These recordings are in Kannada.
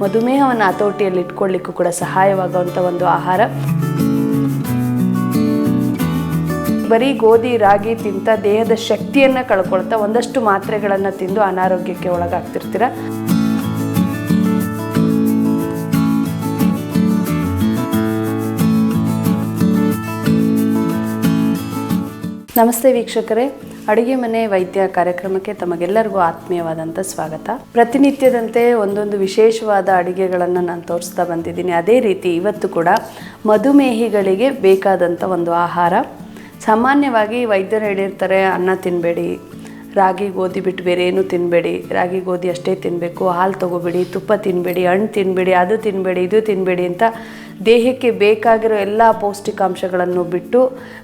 ಮಧುಮೇಹವನ್ನು ಹತೋಟಿಯಲ್ಲಿ ಇಟ್ಕೊಳ್ಳಿಕ್ಕೂ ಕೂಡ ಸಹಾಯವಾಗುವಂಥ ಒಂದು ಆಹಾರ. ಬರೀ ಗೋಧಿ, ರಾಗಿ ತಿಂತ ದೇಹದ ಶಕ್ತಿಯನ್ನು ಕಳ್ಕೊಳ್ತಾ ಒಂದಷ್ಟು ಮಾತ್ರೆಗಳನ್ನು ತಿಂದು ಅನಾರೋಗ್ಯಕ್ಕೆ ಒಳಗಾಗ್ತಿರ್ತೀರ. ನಮಸ್ತೆ ವೀಕ್ಷಕರೇ. ಅಡುಗೆ ಮನೆ ವೈದ್ಯ ಕಾರ್ಯಕ್ರಮಕ್ಕೆ ತಮಗೆಲ್ಲರಿಗೂ ಆತ್ಮೀಯವಾದಂಥ ಸ್ವಾಗತ. ಪ್ರತಿನಿತ್ಯದಂತೆ ಒಂದೊಂದು ವಿಶೇಷವಾದ ಅಡುಗೆಗಳನ್ನು ನಾನು ತೋರಿಸ್ತಾ ಬಂದಿದ್ದೀನಿ. ಅದೇ ರೀತಿ ಇವತ್ತು ಕೂಡ ಮಧುಮೇಹಿಗಳಿಗೆ ಬೇಕಾದಂಥ ಒಂದು ಆಹಾರ. ಸಾಮಾನ್ಯವಾಗಿ ವೈದ್ಯರು ಹೇಳಿರ್ತಾರೆ, ಅನ್ನ ತಿನ್ನಬೇಡಿ ರಾಗಿ, ಗೋಧಿ ಬಿಟ್ಟು ಬೇರೆ ಏನೂ ತಿನ್ನಬೇಡಿ ರಾಗಿ, ಗೋಧಿ ಅಷ್ಟೇ ತಿನ್ನಬೇಕು ಹಾಲು ತೊಗೋಬೇಡಿ, ತುಪ್ಪ ತಿನ್ನಬೇಡಿ ಹಣ್ಣು ತಿನ್ನಬೇಡಿ ಅದು ತಿನ್ನಬೇಡಿ ಇದು ತಿನ್ನಬೇಡಿ ಅಂತ ದೇಹಕ್ಕೆ ಬೇಕಾಗಿರೋ ಎಲ್ಲ ಪೌಷ್ಟಿಕಾಂಶಗಳನ್ನು ಬಿಟ್ಟು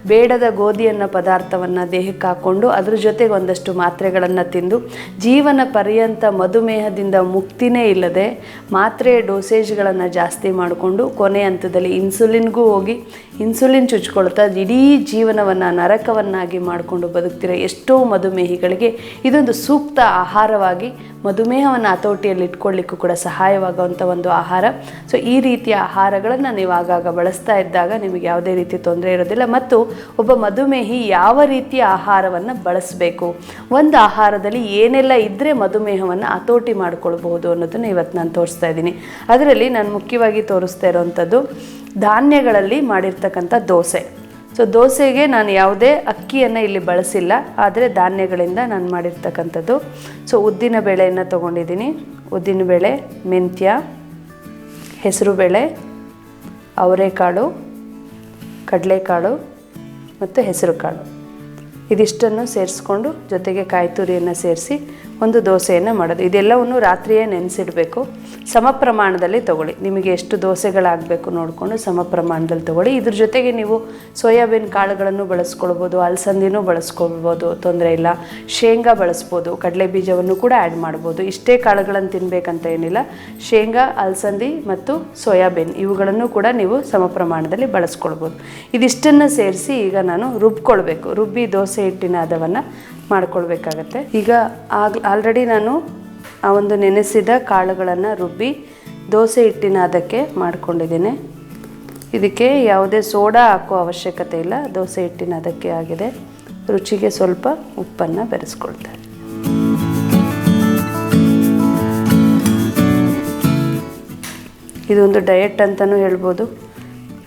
ಬೇಡದ ಗೋಧಿಯನ್ನು ಪದಾರ್ಥವನ್ನು ದೇಹಕ್ಕೆ ಹಾಕ್ಕೊಂಡು ಅದ್ರ ಜೊತೆಗೆ ಒಂದಷ್ಟು ಮಾತ್ರೆಗಳನ್ನು ತಿಂದು ಜೀವನ ಪರ್ಯಂತ ಮಧುಮೇಹದಿಂದ ಮುಕ್ತಿನೇ ಇಲ್ಲದೆ ಮಾತ್ರೆ ಡೋಸೇಜ್ಗಳನ್ನು ಜಾಸ್ತಿ ಮಾಡಿಕೊಂಡು ಕೊನೆ ಹಂತದಲ್ಲಿ ಇನ್ಸುಲಿನ್ಗೂ ಹೋಗಿ ಇನ್ಸುಲಿನ್ ಚುಚ್ಕೊಳ್ತಾ ಇಡೀ ಜೀವನವನ್ನು ನರಕವನ್ನಾಗಿ ಮಾಡಿಕೊಂಡು ಬದುಕ್ತಿರೋ ಎಷ್ಟೋ ಮಧುಮೇಹಿಗಳಿಗೆ ಇದೊಂದು ಸೂಕ್ತ ಆಹಾರವಾಗಿ ಮಧುಮೇಹವನ್ನು ಹತೋಟಿಯಲ್ಲಿ ಇಟ್ಕೊಳ್ಳಿಕ್ಕೂ ಕೂಡ ಸಹಾಯವಾಗುವಂಥ ಒಂದು ಆಹಾರ. ಸೊ ಈ ರೀತಿಯ ಆಹಾರಗಳನ್ನು ನೀವು ಆಗಾಗ ಬಳಸ್ತಾ ಇದ್ದಾಗ ನಿಮಗೆ ಯಾವುದೇ ರೀತಿ ತೊಂದರೆ ಇರೋದಿಲ್ಲ. ಮತ್ತು ಒಬ್ಬ ಮಧುಮೇಹಿ ಯಾವ ರೀತಿಯ ಆಹಾರವನ್ನು ಬಳಸಬೇಕು? ಒಂದು ಆಹಾರದಲ್ಲಿ ಏನೆಲ್ಲ ಇದ್ದರೆ ಮಧುಮೇಹವನ್ನು ಹತೋಟಿ ಮಾಡಿಕೊಳ್ಬಹುದು ಅನ್ನೋದನ್ನು ಇವತ್ತು ನಾನು ತೋರಿಸ್ತಾ ಇದ್ದೀನಿ. ಅದರಲ್ಲಿ ನಾನು ಮುಖ್ಯವಾಗಿ ತೋರಿಸ್ತಾ ಇರೋವಂಥದ್ದು ಧಾನ್ಯಗಳಲ್ಲಿ ಮಾಡಿರ್ತಕ್ಕಂಥ ದೋಸೆ. ಸೊ, ದೋಸೆಗೆ ನಾನು ಯಾವುದೇ ಅಕ್ಕಿಯನ್ನು ಇಲ್ಲಿ ಬಳಸಿಲ್ಲ. ಆದರೆ ಧಾನ್ಯಗಳಿಂದ ನಾನು ಮಾಡಿರ್ತಕ್ಕಂಥದ್ದು. ಸೊ, ಉದ್ದಿನ ಬೇಳೆಯನ್ನು ತೊಗೊಂಡಿದ್ದೀನಿ. ಉದ್ದಿನ ಬೇಳೆ, ಮೆಂತ್ಯ, ಹೆಸರುಬೇಳೆ ಅವರೆಕಾಳು ಕಡಲೆಕಾಳು ಮತ್ತು ಹೆಸರುಕಾಳು. ಇದಿಷ್ಟನ್ನು ಸೇರಿಸ್ಕೊಂಡು ಜೊತೆಗೆ ಕಾಯಿ ತುರಿಯನ್ನು ಸೇರಿಸಿ ಒಂದು ದೋಸೆಯನ್ನು ಮಾಡೋದು. ಇದೆಲ್ಲವನ್ನು ರಾತ್ರಿಯೇ ನೆನೆಸಿಡಬೇಕು. ಸಮ ಪ್ರಮಾಣದಲ್ಲಿ ತೊಗೊಳ್ಳಿ. ನಿಮಗೆ ಎಷ್ಟು ದೋಸೆಗಳಾಗಬೇಕು ನೋಡಿಕೊಂಡು ಸಮ ಪ್ರಮಾಣದಲ್ಲಿ ತೊಗೊಳ್ಳಿ. ಇದ್ರ ಜೊತೆಗೆ ನೀವು ಸೋಯಾಬೀನ್ ಕಾಳುಗಳನ್ನು ಬಳಸ್ಕೊಳ್ಬೋದು, ಅಲಸಂದಿನೂ ಬಳಸ್ಕೊಳ್ಬೋದು, ತೊಂದರೆ ಇಲ್ಲ. ಶೇಂಗಾ ಬಳಸ್ಬೋದು, ಕಡಲೆ ಬೀಜವನ್ನು ಕೂಡ ಆ್ಯಡ್ ಮಾಡ್ಬೋದು. ಇಷ್ಟೇ ಕಾಳುಗಳನ್ನು ತಿನ್ನಬೇಕಂತ ಏನಿಲ್ಲ. ಶೇಂಗಾ, ಅಲಸಂದಿ ಮತ್ತು ಸೋಯಾಬೀನ್ ಇವುಗಳನ್ನು ಕೂಡ ನೀವು ಸಮ ಪ್ರಮಾಣದಲ್ಲಿ ಬಳಸ್ಕೊಳ್ಬೋದು. ಇದಿಷ್ಟನ್ನು ಸೇರಿಸಿ ಈಗ ನಾನು ರುಬ್ಕೊಳ್ಬೇಕು. ರುಬ್ಬಿ ದೋಸೆ ಹಿಟ್ಟಿನ ಹದವನ್ನು ಮಾಡ್ಕೊಳ್ಬೇಕಾಗತ್ತೆ. ಈಗ ಆಗ ಆಲ್ರೆಡಿ ನಾನು ಆ ಒಂದು ನೆನೆಸಿದ ಕಾಳುಗಳನ್ನು ರುಬ್ಬಿ ದೋಸೆ ಹಿಟ್ಟಿನ ಅದಕ್ಕೆ ಮಾಡ್ಕೊಂಡಿದ್ದೀನಿ. ಇದಕ್ಕೆ ಯಾವುದೇ ಸೋಡಾ ಹಾಕೋ ಅವಶ್ಯಕತೆ ಇಲ್ಲ. ದೋಸೆ ಹಿಟ್ಟಿನ ಅದಕ್ಕೆ ಆಗಿದೆ. ರುಚಿಗೆ ಸ್ವಲ್ಪ ಉಪ್ಪನ್ನು ಬೆರೆಸ್ಕೊಳ್ತಾರೆ ಇದೊಂದು ಡಯಟ್ ಅಂತಲೂ ಹೇಳ್ಬೋದು.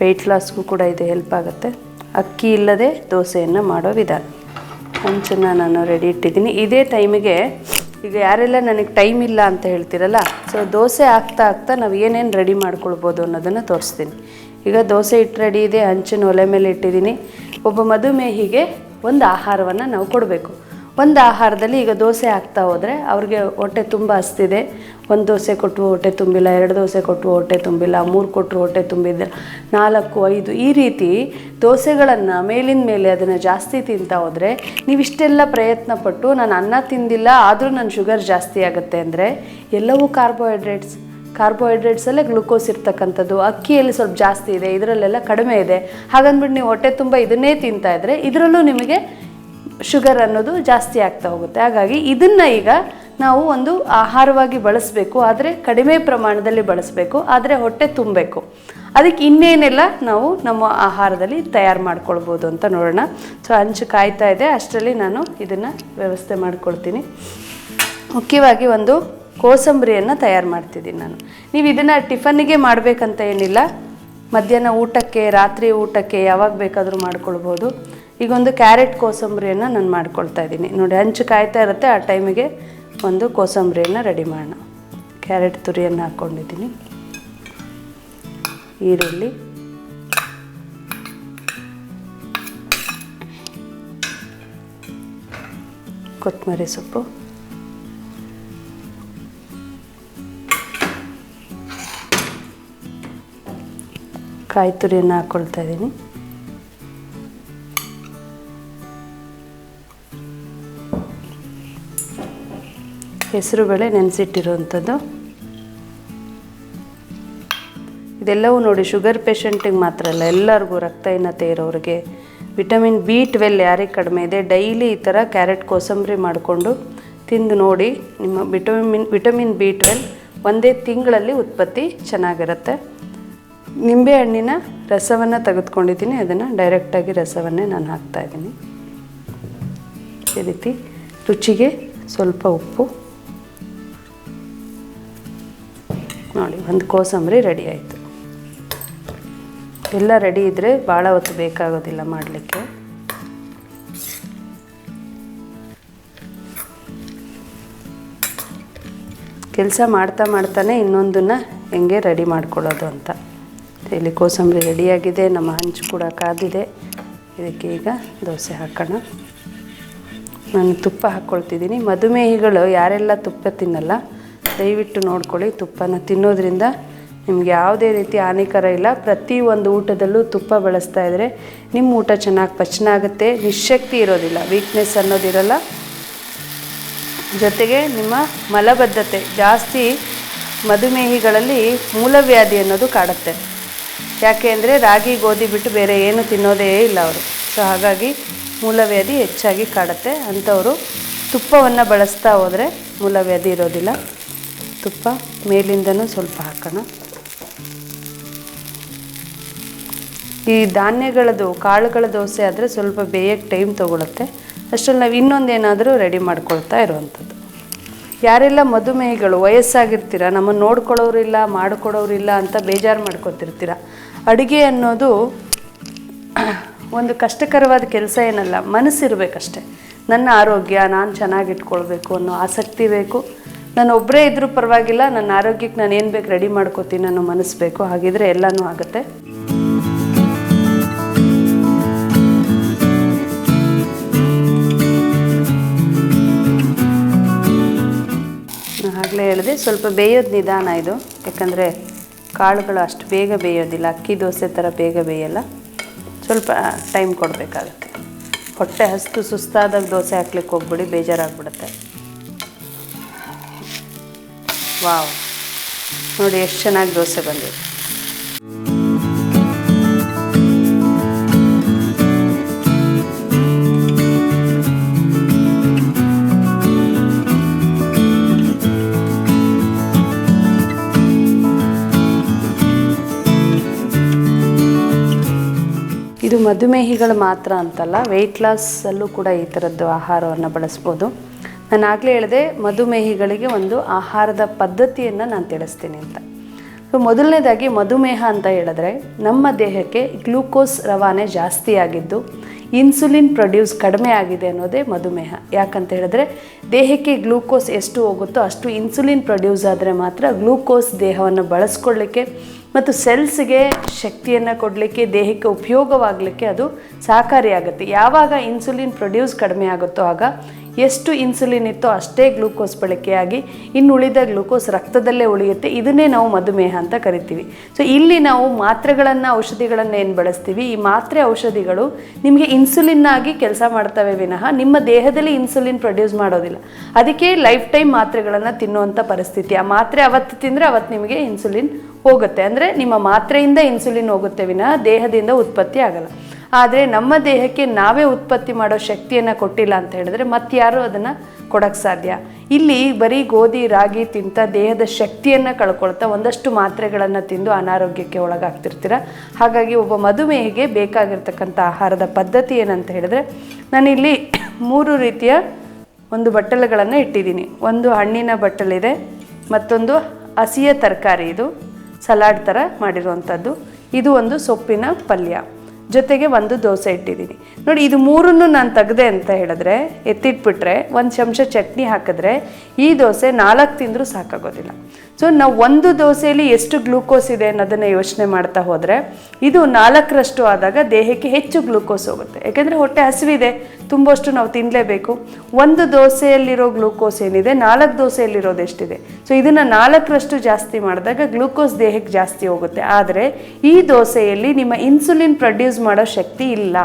ವೆಯ್ಟ್ ಲಾಸ್ಗೂ ಕೂಡ ಇದು ಹೆಲ್ಪ್ ಆಗುತ್ತೆ. ಅಕ್ಕಿ ಇಲ್ಲದೆ ದೋಸೆಯನ್ನು ಮಾಡೋ ವಿಧಾನ. ಹಂಚನ್ನು ನಾನು ರೆಡಿ ಇಟ್ಟಿದ್ದೀನಿ. ಇದೇ ಟೈಮಿಗೆ ಈಗ ಯಾರೆಲ್ಲ ನನಗೆ ಟೈಮ್ ಇಲ್ಲ ಅಂತ ಹೇಳ್ತೀರಲ್ಲ ಸೊ ದೋಸೆ ಆಗ್ತಾ ಆಗ್ತಾ ನಾವು ಏನೇನು ರೆಡಿ ಮಾಡ್ಕೊಳ್ಬೋದು ಅನ್ನೋದನ್ನು ತೋರಿಸ್ತೀನಿ. ಈಗ ದೋಸೆ ಇಟ್ಟು ರೆಡಿ ಇದೆ, ಹಂಚಿನ ಒಲೆ ಮೇಲೆ ಇಟ್ಟಿದ್ದೀನಿ. ಒಬ್ಬ ಮಧುಮೇಹಿಗೆ ಒಂದು ಆಹಾರವನ್ನು ನಾವು ಕೊಡಬೇಕು. ಒಂದು ಆಹಾರದಲ್ಲಿ ಈಗ ದೋಸೆ ಆಗ್ತಾ ಹೋದರೆ ಅವ್ರಿಗೆ ಹೊಟ್ಟೆ ತುಂಬ ಹಸ್ತಿದೆ. ಒಂದು ದೋಸೆ ಕೊಟ್ಟು ಹೊಟ್ಟೆ ತುಂಬಿಲ್ಲ, ಎರಡು ದೋಸೆ ಕೊಟ್ಟು ಹೊಟ್ಟೆ ತುಂಬಿಲ್ಲ, ಮೂರು ಕೊಟ್ಟರು ಹೊಟ್ಟೆ ತುಂಬಿದ್ದ, ನಾಲ್ಕು, ಐದು, ಈ ರೀತಿ ದೋಸೆಗಳನ್ನು ಮೇಲಿನ ಮೇಲೆ ಅದನ್ನು ಜಾಸ್ತಿ ತಿಂತಾ ಹೋದರೆ ನೀವಿಷ್ಟೆಲ್ಲ ಪ್ರಯತ್ನ ಪಟ್ಟು ನಾನು ಅನ್ನ ತಿಂದಿಲ್ಲ, ಆದರೂ ನನ್ನ ಶುಗರ್ ಜಾಸ್ತಿ ಆಗುತ್ತೆ ಅಂದರೆ ಎಲ್ಲವೂ ಕಾರ್ಬೋಹೈಡ್ರೇಟ್ಸ್. ಕಾರ್ಬೋಹೈಡ್ರೇಟ್ಸಲ್ಲೇ ಗ್ಲುಕೋಸ್ ಇರ್ತಕ್ಕಂಥದ್ದು, ಅಕ್ಕಿಯಲ್ಲಿ ಸ್ವಲ್ಪ ಜಾಸ್ತಿ ಇದೆ, ಇದರಲ್ಲೆಲ್ಲ ಕಡಿಮೆ ಇದೆ. ಹಾಗಂದ್ಬಿಟ್ಟು ನೀವು ಹೊಟ್ಟೆ ತುಂಬ ಇದನ್ನೇ ತಿಂತಾ ಇದ್ದರೆ ಇದರಲ್ಲೂ ನಿಮಗೆ ಶುಗರ್ ಅನ್ನೋದು ಜಾಸ್ತಿ ಆಗ್ತಾ ಹೋಗುತ್ತೆ. ಹಾಗಾಗಿ ಇದನ್ನು ಈಗ ನಾವು ಒಂದು ಆಹಾರವಾಗಿ ಬಳಸಬೇಕು, ಆದರೆ ಕಡಿಮೆ ಪ್ರಮಾಣದಲ್ಲಿ ಬಳಸಬೇಕು, ಆದರೆ ಹೊಟ್ಟೆ ತುಂಬಬೇಕು. ಅದಕ್ಕೆ ಇನ್ನೇನೆಲ್ಲ ನಾವು ನಮ್ಮ ಆಹಾರದಲ್ಲಿ ತಯಾರು ಮಾಡ್ಕೊಳ್ಬೋದು ಅಂತ ನೋಡೋಣ. ಸೊ ಹಂಚು ಕಾಯ್ತಾ ಇದೆ. ಅಷ್ಟರಲ್ಲಿ ನಾನು ಇದನ್ನು ವ್ಯವಸ್ಥೆ ಮಾಡ್ಕೊಳ್ತೀನಿ. ಮುಖ್ಯವಾಗಿ ಒಂದು ಕೋಸಂಬರಿಯನ್ನು ತಯಾರು ಮಾಡ್ತಿದ್ದೀನಿ ನಾನು. ನೀವು ಇದನ್ನು ಟಿಫನ್ನಿಗೆ ಮಾಡಬೇಕಂತ ಏನಿಲ್ಲ. ಮಧ್ಯಾಹ್ನ ಊಟಕ್ಕೆ, ರಾತ್ರಿ ಊಟಕ್ಕೆ ಯಾವಾಗ ಬೇಕಾದರೂ ಮಾಡ್ಕೊಳ್ಬೋದು. ಈಗ ಒಂದು ಕ್ಯಾರೆಟ್ ಕೋಸಂಬರಿಯನ್ನು ನಾನು ಮಾಡ್ಕೊಳ್ತಾ ಇದ್ದೀನಿ. ನೋಡಿ ಹಂಚು ಕಾಯ್ತಾ ಇರುತ್ತೆ, ಆ ಟೈಮಿಗೆ ಒಂದು ಕೋಸಂಬರಿಯನ್ನು ರೆಡಿ ಮಾಡೋಣ. ಕ್ಯಾರೆಟ್ ತುರಿಯನ್ನು ಹಾಕ್ಕೊಂಡಿದ್ದೀನಿ. ಈರುಳ್ಳಿ. ಕೊತ್ತಂಬರಿ ಸೊಪ್ಪು. ಕಾಯಿ ತುರಿಯನ್ನು ಹಾಕ್ಕೊಳ್ತಾ ಇದ್ದೀನಿ. ಹೆಸರುಬೇಳೆ ನೆನೆಸಿಟ್ಟಿರುವಂಥದ್ದು. ಇದೆಲ್ಲವೂ ನೋಡಿ ಶುಗರ್ ಪೇಷಂಟಿಗೆ ಮಾತ್ರ ಅಲ್ಲ, ಎಲ್ಲರಿಗೂ ರಕ್ತಹೀನತೆ ಇರೋರಿಗೆ ವಿಟಮಿನ್ ಬಿ ಟ್ವೆಲ್ ಯಾರಿಗೆ ಕಡಿಮೆ ಇದೆ, ಡೈಲಿ ಈ ಥರ ಕ್ಯಾರೆಟ್ ಕೋಸಂಬರಿ ಮಾಡಿಕೊಂಡು ತಿಂದು ನೋಡಿ ನಿಮ್ಮ ವಿಟಮಿನ್ ವಿಟಮಿನ್ ಬಿ ಟ್ವೆಲ್ ಒಂದೇ ತಿಂಗಳಲ್ಲಿ ಉತ್ಪತ್ತಿ ಚೆನ್ನಾಗಿರುತ್ತೆ. ನಿಂಬೆ ಹಣ್ಣಿನ ರಸವನ್ನು ತೆಗೆದುಕೊಂಡಿದ್ದೀನಿ, ಅದನ್ನು ಡೈರೆಕ್ಟಾಗಿ ರಸವನ್ನೇ ನಾನು ಹಾಕ್ತಾಯಿದ್ದೀನಿ ಈ ರೀತಿ ರುಚಿಗೆ ಸ್ವಲ್ಪ ಉಪ್ಪು. ನೋಡಿ, ಒಂದು ಕೋಸಂಬರಿ ರೆಡಿ ಆಯಿತು. ಎಲ್ಲ ರೆಡಿ ಇದ್ದರೆ ಭಾಳ ಹೊತ್ತು ಬೇಕಾಗೋದಿಲ್ಲ ಮಾಡಲಿಕ್ಕೆ. ಕೆಲಸ ಮಾಡ್ತಾ ಮಾಡ್ತಾನೆ ಇನ್ನೊಂದನ್ನು ಹೆಂಗೆ ರೆಡಿ ಮಾಡ್ಕೊಳ್ಳೋದು ಅಂತ. ಇಲ್ಲಿ ಕೋಸಂಬರಿ ರೆಡಿಯಾಗಿದೆ ನಮ್ಮ ಹಂಚು ಕೂಡ ಕಾದಿದೆ. ಇದಕ್ಕೆ ಈಗ ದೋಸೆ ಹಾಕೋಣ. ನಾನು ತುಪ್ಪ ಹಾಕ್ಕೊಳ್ತಿದ್ದೀನಿ. ಮಧುಮೇಹಿಗಳು ಯಾರೆಲ್ಲ ತುಪ್ಪ ತಿನ್ನಲ್ಲ ದಯವಿಟ್ಟು ನೋಡ್ಕೊಳ್ಳಿ, ತುಪ್ಪನ ತಿನ್ನೋದ್ರಿಂದ ನಿಮ್ಗೆ ಯಾವುದೇ ರೀತಿ ಹಾನಿಕರ ಇಲ್ಲ. ಪ್ರತಿ ಒಂದು ಊಟದಲ್ಲೂ ತುಪ್ಪ ಬಳಸ್ತಾ ಇದ್ದರೆ ನಿಮ್ಮ ಊಟ ಚೆನ್ನಾಗಿ ಪಚನ ಆಗುತ್ತೆ ನಿಶಕ್ತಿ ಇರೋದಿಲ್ಲ ವೀಕ್ನೆಸ್ ಅನ್ನೋದಿರಲ್ಲ ಜೊತೆಗೆ ನಿಮ್ಮ ಮಲಬದ್ಧತೆ, ಜಾಸ್ತಿ ಮಧುಮೇಹಿಗಳಲ್ಲಿ ಮೂಲವ್ಯಾಧಿ ಅನ್ನೋದು ಕಾಡುತ್ತೆ. ಯಾಕೆ ಅಂದರೆ ರಾಗಿ, ಗೋಧಿ ಬಿಟ್ಟು ಬೇರೆ ಏನು ತಿನ್ನೋದೇ ಇಲ್ಲ ಅವರು. ಸೊ ಹಾಗಾಗಿ ಮೂಲವ್ಯಾಧಿ ಹೆಚ್ಚಾಗಿ ಕಾಡುತ್ತೆ. ಅಂಥವರು ತುಪ್ಪವನ್ನು ಬಳಸ್ತಾ ಹೋದರೆ ಮೂಲವ್ಯಾಧಿ ಇರೋದಿಲ್ಲ. ತುಪ್ಪ ಮೇಲಿಂದನೂ ಸ್ವಲ್ಪ ಹಾಕೋಣ. ಈ ಧಾನ್ಯಗಳದ್ದು ಕಾಳುಗಳ ದೋಸೆ ಆದರೆ ಸ್ವಲ್ಪ ಬೇಯಕ್ಕೆ ಟೈಮ್ ತೊಗೊಳುತ್ತೆ. ಅಷ್ಟರಲ್ಲಿ ನಾವು ಇನ್ನೊಂದೇನಾದರೂ ರೆಡಿ ಮಾಡ್ಕೊಳ್ತಾ ಇರುವಂಥದ್ದು. ಯಾರೆಲ್ಲ ಮಧುಮೇಹಿಗಳು, ವಯಸ್ಸಾಗಿರ್ತೀರ ನಮ್ಮನ್ನು ನೋಡ್ಕೊಳ್ಳೋರಿಲ್ಲ, ಮಾಡಿಕೊಡೋರಿಲ್ಲ ಅಂತ ಬೇಜಾರು ಮಾಡ್ಕೊತಿರ್ತೀರ, ಅಡುಗೆ ಅನ್ನೋದು ಒಂದು ಕಷ್ಟಕರವಾದ ಕೆಲಸ ಏನಲ್ಲ, ಮನಸ್ಸಿರಬೇಕಷ್ಟೆ. ನನ್ನ ಆರೋಗ್ಯ, ನಾನು ಚೆನ್ನಾಗಿಟ್ಕೊಳ್ಬೇಕು ಅನ್ನೋ ಆಸಕ್ತಿ ಬೇಕು. ನಾನು ಒಬ್ಬರೇ ಇದ್ರೂ ಪರವಾಗಿಲ್ಲ, ನನ್ನ ಆರೋಗ್ಯಕ್ಕೆ ನಾನು ಏನು ಬೇಕು ರೆಡಿ ಮಾಡ್ಕೋತೀನಿ ಅನ್ನೋ ಮನಸ್ಸು ಬೇಕು, ಹಾಗಿದ್ರೆ ಎಲ್ಲನೂ ಆಗುತ್ತೆ. ನಾನು ಆಗಲೇ ಹೇಳಿದೆ, ಸ್ವಲ್ಪ ಬೇಯೋದು ನಿಧಾನ ಇದು. ಯಾಕಂದರೆ ಕಾಳುಗಳು ಅಷ್ಟು ಬೇಗ ಬೇಯೋದಿಲ್ಲ, ಅಕ್ಕಿ ದೋಸೆ ಥರ ಬೇಗ ಬೇಯಲ್ಲ. ಸ್ವಲ್ಪ ಟೈಮ್ ಕೊಡಬೇಕಾಗುತ್ತೆ. ಹೊಟ್ಟೆ ಹಸ್ತು ಸುಸ್ತಾದಾಗ ದೋಸೆ ಹಾಕ್ಲಿಕ್ಕೆ ಹೋಗ್ಬಿಡಿ, ಬೇಜಾರಾಗ್ಬಿಡುತ್ತೆ. ವಾವ್. ನೋಡಿ, ಎಷ್ಟು ಚೆನ್ನಾಗಿ ದೋಸೆ ಬಂದಿದೆ. ಇದು ಮಧುಮೇಹಿಗಳು ಮಾತ್ರ ಅಂತಲ್ಲ ವೆಯ್ಟ್ ಲಾಸಲ್ಲೂ ಕೂಡ ಈ ಥರದ್ದು ಆಹಾರವನ್ನು ಬಳಸ್ಬೋದು. ನಾನು ಆಗಲೇ ಹೇಳಿದೆ, ಮಧುಮೇಹಿಗಳಿಗೆ ಒಂದು ಆಹಾರದ ಪದ್ಧತಿಯನ್ನು ನಾನು ತಿಳಿಸ್ತೀನಿ ಅಂತ. ಸೊ, ಮೊದಲನೇದಾಗಿ ಮಧುಮೇಹ ಅಂತ ಹೇಳಿದ್ರೆ ನಮ್ಮ ದೇಹಕ್ಕೆ ಗ್ಲೂಕೋಸ್ ರವಾನೆ ಜಾಸ್ತಿ ಆಗಿದ್ದು, ಇನ್ಸುಲಿನ್ ಪ್ರೊಡ್ಯೂಸ್ ಕಡಿಮೆ ಆಗಿದೆ ಅನ್ನೋದೇ ಮಧುಮೇಹ. ಯಾಕಂತ ಹೇಳಿದ್ರೆ, ದೇಹಕ್ಕೆ ಗ್ಲೂಕೋಸ್ ಎಷ್ಟು ಹೋಗುತ್ತೋ ಅಷ್ಟು ಇನ್ಸುಲಿನ್ ಪ್ರೊಡ್ಯೂಸ್ ಆದರೆ ಮಾತ್ರ ಗ್ಲೂಕೋಸ್ ದೇಹವನ್ನು ಬಳಸ್ಕೊಳ್ಳಿಕ್ಕೆ ಮತ್ತು ಸೆಲ್ಸ್ಗೆ ಶಕ್ತಿಯನ್ನು ಕೊಡಲಿಕ್ಕೆ, ದೇಹಕ್ಕೆ ಉಪಯೋಗವಾಗಲಿಕ್ಕೆ ಅದು ಸಹಕಾರಿಯಾಗುತ್ತೆ. ಯಾವಾಗ ಇನ್ಸುಲಿನ್ ಪ್ರೊಡ್ಯೂಸ್ ಕಡಿಮೆ ಆಗುತ್ತೋ ಆಗ ಎಷ್ಟು ಇನ್ಸುಲಿನ್ ಇತ್ತೋ ಅಷ್ಟೇ ಗ್ಲೂಕೋಸ್ ಬಳಕೆಯಾಗಿ ಇನ್ನು ಉಳಿದ ಗ್ಲೂಕೋಸ್ ರಕ್ತದಲ್ಲೇ ಉಳಿಯುತ್ತೆ. ಇದನ್ನೇ ನಾವು ಮಧುಮೇಹ ಅಂತ ಕರಿತೀವಿ. ಸೊ ಇಲ್ಲಿ ನಾವು ಮಾತ್ರೆಗಳನ್ನು, ಔಷಧಿಗಳನ್ನು ಏನು ಬಳಸ್ತೀವಿ? ಈ ಮಾತ್ರೆ ಔಷಧಿಗಳು ನಿಮಗೆ ಇನ್ಸುಲಿನ್ ಆಗಿ ಕೆಲಸ ಮಾಡ್ತವೆ ವಿನಃ ನಿಮ್ಮ ದೇಹದಲ್ಲಿ ಇನ್ಸುಲಿನ್ ಪ್ರೊಡ್ಯೂಸ್ ಮಾಡೋದಿಲ್ಲ. ಅದಕ್ಕೆ ಲೈಫ್ ಟೈಮ್ ಮಾತ್ರೆಗಳನ್ನು ತಿನ್ನುವಂಥ ಪರಿಸ್ಥಿತಿ. ಆ ಮಾತ್ರೆ ಅವತ್ತು ತಿಂದರೆ ಅವತ್ತು ನಿಮಗೆ ಇನ್ಸುಲಿನ್ ಹೋಗುತ್ತೆ. ಅಂದರೆ ನಿಮ್ಮ ಮಾತ್ರೆಯಿಂದ ಇನ್ಸುಲಿನ್ ಹೋಗುತ್ತೆ ವಿನಃ ದೇಹದಿಂದ ಉತ್ಪತ್ತಿ ಆಗಲ್ಲ. ಆದರೆ ನಮ್ಮ ದೇಹಕ್ಕೆ ನಾವೇ ಉತ್ಪತ್ತಿ ಮಾಡೋ ಶಕ್ತಿಯನ್ನು ಕೊಟ್ಟಿಲ್ಲ ಅಂತ ಹೇಳಿದ್ರೆ ಮತ್ತಾರು ಅದನ್ನು ಕೊಡೋಕ್ಕೆ ಸಾಧ್ಯ? ಇಲ್ಲಿ ಬರೀ ಗೋಧಿ, ರಾಗಿ ತಿಂತ ದೇಹದ ಶಕ್ತಿಯನ್ನು ಕಳ್ಕೊಳ್ತಾ ಒಂದಷ್ಟು ಮಾತ್ರೆಗಳನ್ನು ತಿಂದು ಅನಾರೋಗ್ಯಕ್ಕೆ ಒಳಗಾಗ್ತಿರ್ತೀರ? ಹಾಗಾಗಿ ಒಬ್ಬ ಮಧುಮೇಹಿಗೆ ಬೇಕಾಗಿರ್ತಕ್ಕಂಥ ಆಹಾರದ ಪದ್ಧತಿ ಏನಂತ ಹೇಳಿದ್ರೆ, ನಾನಿಲ್ಲಿ ಮೂರು ರೀತಿಯ ಒಂದು ಬಟ್ಟಲುಗಳನ್ನು ಇಟ್ಟಿದ್ದೀನಿ. ಒಂದು ಹಣ್ಣಿನ ಬಟ್ಟಲಿದೆ, ಮತ್ತೊಂದು ಹಸಿಯ ತರಕಾರಿ ಇದು. ಸಲಾಡ್ ಥರ ಮಾಡಿರುವಂಥದ್ದು ಇದು ಒಂದು ಸೊಪ್ಪಿನ ಪಲ್ಯ. ಜೊತೆಗೆ ಒಂದು ದೋಸೆ ಇಟ್ಟಿದ್ದೀನಿ. ನೋಡಿ, ಇದು ಮೂರನ್ನು ನಾನು ತೆಗೆದೆ ಅಂತ ಹೇಳಿದ್ರೆ, ಎತ್ತಿಟ್ಬಿಟ್ರೆ, ಒಂದು ಚಮಚ ಚಟ್ನಿ ಹಾಕಿದ್ರೆ, ಈ ದೋಸೆ ನಾಲ್ಕು ತಿಂದರೂ ಸಾಕಾಗೋದಿಲ್ಲ. ಸೊ ನಾವು ಒಂದು ದೋಸೆಯಲ್ಲಿ ಎಷ್ಟು ಗ್ಲೂಕೋಸ್ ಇದೆ ಅನ್ನೋದನ್ನು ಯೋಚನೆ ಮಾಡ್ತಾ ಹೋದರೆ, ಇದು ನಾಲ್ಕರಷ್ಟು ಆದಾಗ ದೇಹಕ್ಕೆ ಹೆಚ್ಚು ಗ್ಲೂಕೋಸ್ ಹೋಗುತ್ತೆ. ಯಾಕೆಂದರೆ ಹೊಟ್ಟೆ ಹಸಿವಿದೆ, ತುಂಬಷ್ಟು ನಾವು ತಿನ್ನಲೇಬೇಕು ಒಂದು ದೋಸೆಯಲ್ಲಿರೋ ಗ್ಲೂಕೋಸ್ ಏನಿದೆ, ನಾಲ್ಕು ದೋಸೆಯಲ್ಲಿರೋದು ಎಷ್ಟಿದೆ? ಸೊ ಇದನ್ನು ನಾಲ್ಕರಷ್ಟು ಜಾಸ್ತಿ ಮಾಡಿದಾಗ ಗ್ಲೂಕೋಸ್ ದೇಹಕ್ಕೆ ಜಾಸ್ತಿ ಹೋಗುತ್ತೆ. ಆದರೆ, ಈ ದೋಸೆಯಲ್ಲಿ ನಿಮ್ಮ ಇನ್ಸುಲಿನ್ ಪ್ರೊಡ್ಯೂಸ್ ಮಾಡೋ ಶಕ್ತಿ ಇಲ್ಲ.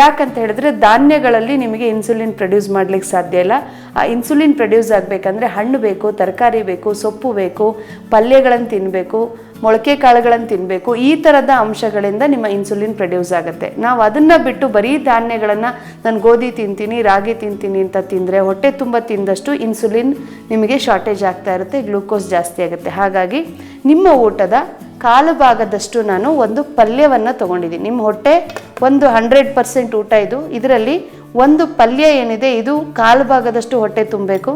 ಯಾಕಂತ ಹೇಳಿದ್ರೆ ಧಾನ್ಯಗಳಲ್ಲಿ ನಿಮಗೆ ಇನ್ಸುಲಿನ್ ಪ್ರೊಡ್ಯೂಸ್ ಮಾಡ್ಲಿಕ್ಕೆ ಸಾಧ್ಯ ಇಲ್ಲ. ಆ ಇನ್ಸುಲಿನ್ ಪ್ರೊಡ್ಯೂಸ್ ಆಗಬೇಕಂದ್ರೆ ಹಣ್ಣು ಬೇಕು, ತರಕಾರಿ ಬೇಕು, ಸೊಪ್ಪು ಬೇಕು, ಪಲ್ಯಗಳನ್ನು ತಿನ್ನಬೇಕು ಮೊಳಕೆ ಕಾಳುಗಳನ್ನು ತಿನ್ನಬೇಕು ಈ ಥರದ ಅಂಶಗಳಿಂದ ನಿಮ್ಮ ಇನ್ಸುಲಿನ್ ಪ್ರೊಡ್ಯೂಸ್ ಆಗುತ್ತೆ. ನಾವು ಅದನ್ನು ಬಿಟ್ಟು ಬರೀ ಧಾನ್ಯಗಳನ್ನು ನಾನು ಗೋಧಿ ತಿಂತೀನಿ, ರಾಗಿ ತಿಂತೀನಿ ಅಂತ ತಿಂದರೆ ಹೊಟ್ಟೆ ತುಂಬ ತಿಂದಷ್ಟು ಇನ್ಸುಲಿನ್ ನಿಮಗೆ ಶಾರ್ಟೇಜ್ ಆಗ್ತಾ ಇರುತ್ತೆ ಗ್ಲೂಕೋಸ್ ಜಾಸ್ತಿ ಆಗುತ್ತೆ. ಹಾಗಾಗಿ ನಿಮ್ಮ ಊಟದ ಕಾಲು ಭಾಗದಷ್ಟು ನಾನು ಒಂದು ಪಲ್ಯವನ್ನು ತೊಗೊಂಡಿದ್ದೀನಿ. ನಿಮ್ಮ ಹೊಟ್ಟೆ ಒಂದು ಹಂಡ್ರೆಡ್ ಪರ್ಸೆಂಟ್ ಊಟ ಇದು. ಇದರಲ್ಲಿ ಒಂದು ಪಲ್ಯ ಏನಿದೆ, ಇದು ಕಾಲು ಭಾಗದಷ್ಟು ಹೊಟ್ಟೆ ತುಂಬಬೇಕು.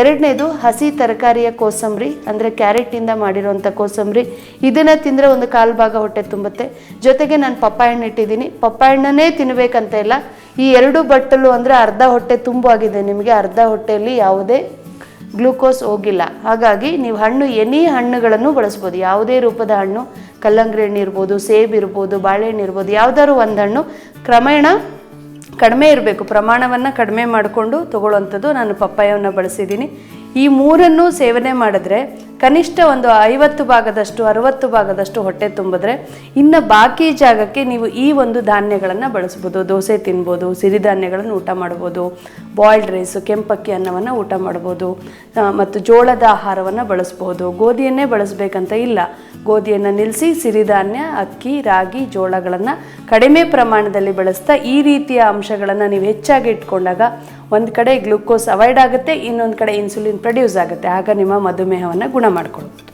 ಎರಡನೇದು ಹಸಿ ತರಕಾರಿಯ ಕೋಸಂಬರಿ, ಅಂದರೆ ಕ್ಯಾರೆಟಿಂದ ಮಾಡಿರುವಂಥ ಕೋಸಂಬರಿ. ಇದನ್ನು ತಿಂದರೆ ಒಂದು ಕಾಲು ಭಾಗ ಹೊಟ್ಟೆ ತುಂಬುತ್ತೆ. ಜೊತೆಗೆ ನಾನು ಪಪ್ಪಾಯ ಹಣ್ಣು ಇಟ್ಟಿದ್ದೀನಿ. ಪಪ್ಪಾಯ ಹಣ್ಣನ್ನೇ ತಿನ್ನಬೇಕಂತ ಇಲ್ಲ. ಈ ಎರಡು ಬಟ್ಟಲು ಅಂದರೆ ಅರ್ಧ ಹೊಟ್ಟೆ ತುಂಬುವಾಗಿದೆ ನಿಮಗೆ. ಅರ್ಧ ಹೊಟ್ಟೆಯಲ್ಲಿ ಯಾವುದೇ ಗ್ಲೂಕೋಸ್ ಹೋಗಿಲ್ಲ. ಹಾಗಾಗಿ ನೀವು ಹಣ್ಣು, ಎನಿ ಹಣ್ಣುಗಳನ್ನು ಬಳಸ್ಬೋದು. ಯಾವುದೇ ರೂಪದ ಹಣ್ಣು, ಕಲ್ಲಂಗಡಿ ಹಣ್ಣು ಇರ್ಬೋದು, ಸೇಬು ಇರ್ಬೋದು ಬಾಳೆಹಣ್ಣು ಇರ್ಬೋದು, ಯಾವುದಾದ್ರು ಒಂದು ಹಣ್ಣು ಕ್ರಮೇಣ ಕಡಿಮೆ ಇರಬೇಕು. ಪ್ರಮಾಣವನ್ನು ಕಡಿಮೆ ಮಾಡಿಕೊಂಡು ತಗೊಳ್ಳುವಂಥದ್ದು ನಾನು ಪಪ್ಪಾಯವನ್ನು ಬಳಸಿದ್ದೀನಿ. ಈ ಮೂರನ್ನು ಸೇವನೆ ಮಾಡಿದ್ರೆ ಕನಿಷ್ಠ ಒಂದು ಐವತ್ತು ಭಾಗದಷ್ಟು, ಅರವತ್ತು ಭಾಗದಷ್ಟು ಹೊಟ್ಟೆ ತುಂಬಿದ್ರೆ ಇನ್ನು ಬಾಕಿ ಜಾಗಕ್ಕೆ ನೀವು ಈ ಒಂದು ಧಾನ್ಯಗಳನ್ನು ಬಳಸ್ಬೋದು. ದೋಸೆ ತಿನ್ಬೋದು, ಸಿರಿಧಾನ್ಯಗಳನ್ನು ಊಟ ಮಾಡ್ಬೋದು ಬಾಯ್ಲ್ಡ್ ರೈಸು ಕೆಂಪಕ್ಕಿ ಅನ್ನವನ್ನು ಊಟ ಮಾಡ್ಬೋದು ಮತ್ತು ಜೋಳದ ಆಹಾರವನ್ನು ಬಳಸ್ಬೋದು. ಗೋಧಿಯನ್ನೇ ಬಳಸಬೇಕಂತ ಇಲ್ಲ. ಗೋಧಿಯನ್ನು ನಿಲ್ಲಿಸಿ ಸಿರಿಧಾನ್ಯ, ಅಕ್ಕಿ, ರಾಗಿ, ಜೋಳಗಳನ್ನು ಕಡಿಮೆ ಪ್ರಮಾಣದಲ್ಲಿ ಬಳಸ್ತಾ ಈ ರೀತಿಯ ಅಂಶಗಳನ್ನು ನೀವು ಹೆಚ್ಚಾಗಿ ಇಟ್ಕೊಂಡಾಗ ಒಂದು ಕಡೆ ಗ್ಲುಕೋಸ್ ಅವಾಯ್ಡ್ ಆಗುತ್ತೆ, ಇನ್ನೊಂದು ಕಡೆ ಇನ್ಸುಲಿನ್ ಪ್ರೊಡ್ಯೂಸ್ ಆಗುತ್ತೆ. ಆಗ ನಿಮ್ಮ ಮಧುಮೇಹವನ್ನು ಗುಣ ಮಾಡ್ಕೊಳ್ಬೋದು